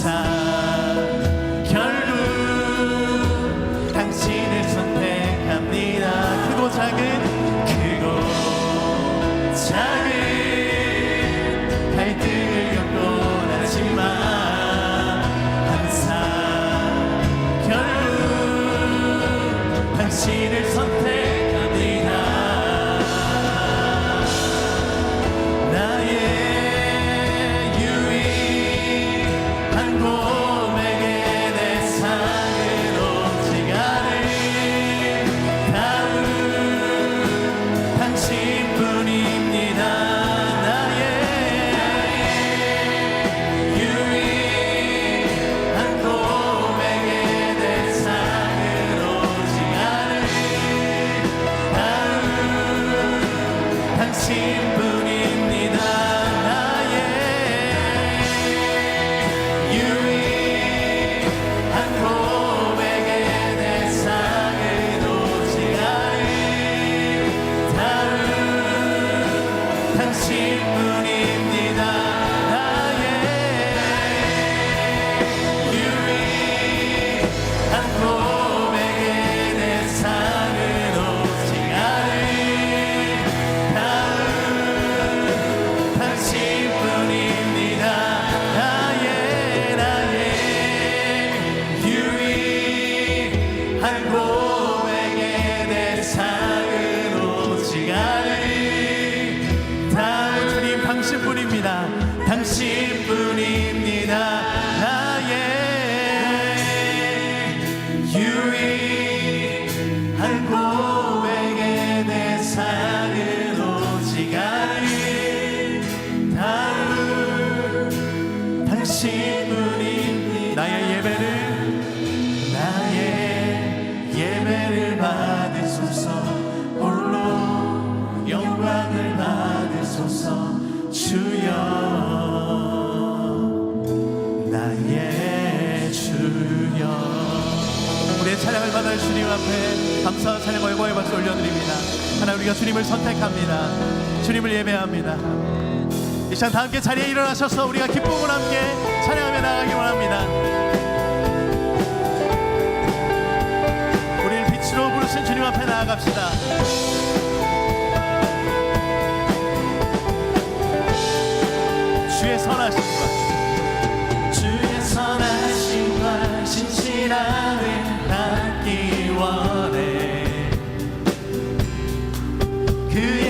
time. 신 분이 당신뿐입니다. 당신뿐입니다. 찬양을 받을 주님 앞에 감사와 찬양과 영광의 박수 올려드립니다. 하나 우리가 주님을 선택합니다. 주님을 예배합니다. 이 시간 다 함께 자리에 일어나셔서 우리가 기쁨을 함께 찬양하며 나가기 원합니다. 우리를 빛으로 부르신 주님 앞에 나아갑시다. 주의 선하신 것. 사랑을 받기 원해. 그의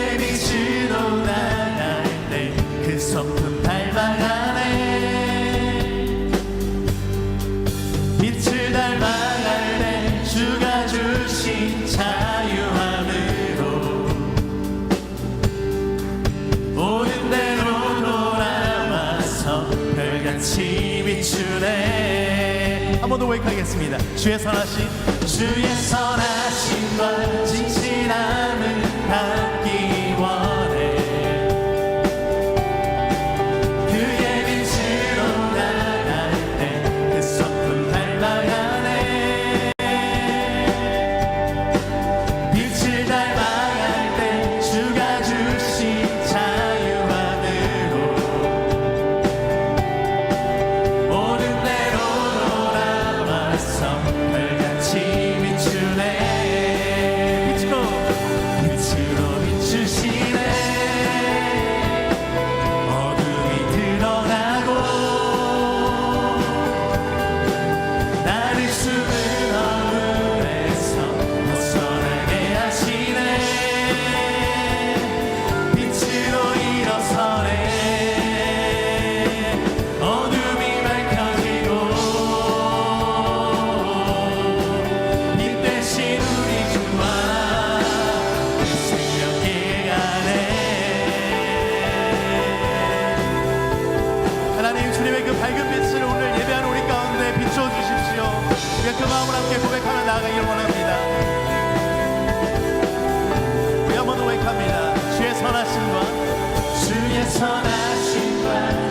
주의 선하신 주의 선 나아가길 원합니다. 우리 한번 고백합니다. 주의 선하심과 주의 선하심과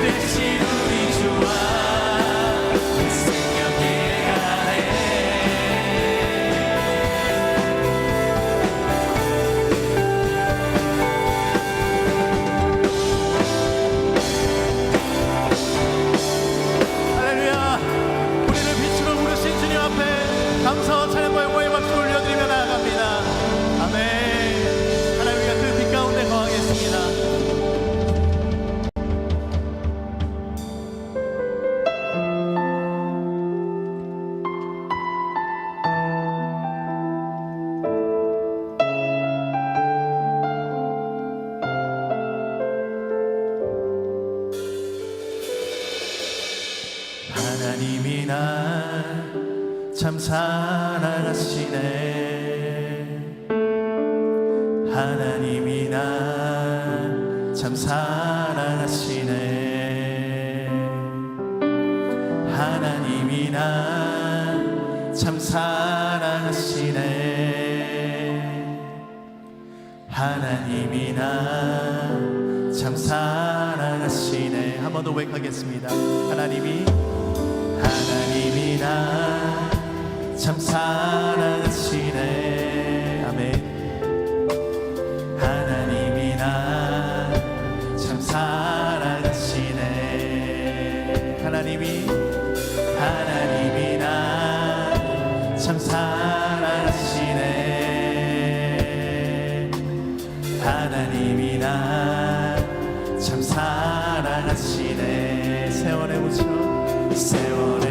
반드시 우리 주와 사랑하시네. 하나님이 날 참 사랑하시네. 하나님이 날 참 사랑하시네. 하나님이 날 참 사랑하시네. 한 번 더 고백하겠습니다. 하나님이 하나님이 날 참 사랑하시네. 아멘. 하나님이 날참 사랑하시네. 하나님이 하나님이 날참 사랑하시네. 하나님이 날참 사랑하시네. 세월에 묻혀 세월에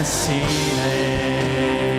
사랑